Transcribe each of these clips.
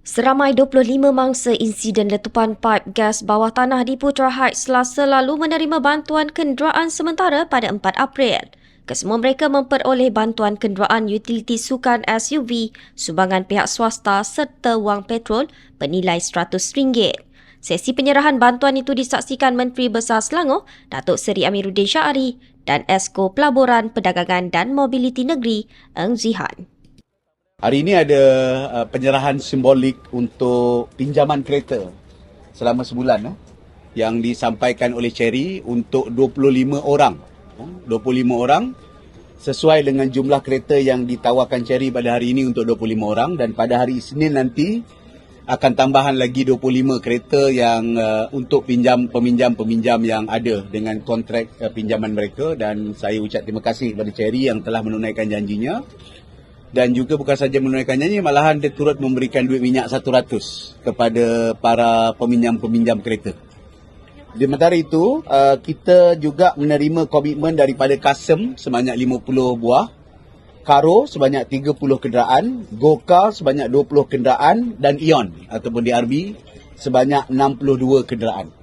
Seramai 25 mangsa insiden letupan paip gas bawah tanah di Putra Heights selasa lalu menerima bantuan kenderaan sementara pada 4 April. Kesemua mereka memperoleh bantuan kenderaan utiliti sukan SUV, sumbangan pihak swasta serta wang petrol bernilai RM100. Sesi penyerahan bantuan itu disaksikan Menteri Besar Selangor, Datuk Seri Amiruddin Syari dan Esko Pelaburan Perdagangan dan Mobiliti Negeri, Eng Zihan. Hari ini ada uh, penyerahan simbolik untuk pinjaman kereta selama sebulan eh, yang disampaikan oleh Cherry untuk 25 orang. Eh, 25 orang sesuai dengan jumlah kereta yang ditawarkan Cherry pada hari ini untuk 25 orang. Dan pada hari Isnin nanti akan tambahan lagi 25 kereta yang uh, untuk pinjam peminjam-peminjam yang ada dengan kontrak uh, pinjaman mereka. Dan saya ucap terima kasih kepada Cherry yang telah menunaikan janjinya dan juga bukan saja menunaikan malahan dia turut memberikan duit minyak 100 kepada para peminjam-peminjam kereta. Di sementara itu, uh, kita juga menerima komitmen daripada Kasem sebanyak 50 buah, Karo sebanyak 30 kenderaan, Goka sebanyak 20 kenderaan dan Ion ataupun DRB sebanyak 62 kenderaan.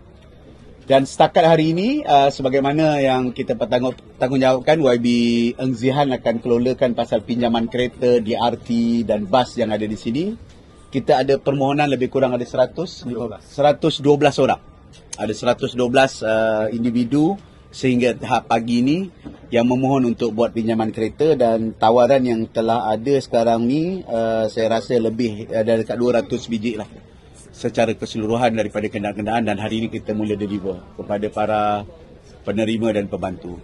Dan setakat hari ini, uh, sebagaimana yang kita bertanggung, tanggungjawabkan, YB Eng Zihan akan kelolakan pasal pinjaman kereta, DRT dan bas yang ada di sini. Kita ada permohonan lebih kurang ada 100, 112 orang. Ada 112 uh, individu sehingga tahap pagi ini yang memohon untuk buat pinjaman kereta dan tawaran yang telah ada sekarang ni uh, saya rasa lebih ada dekat 200 biji lah secara keseluruhan daripada kenderaan-kenderaan dan hari ini kita mula deliver kepada para penerima dan pembantu.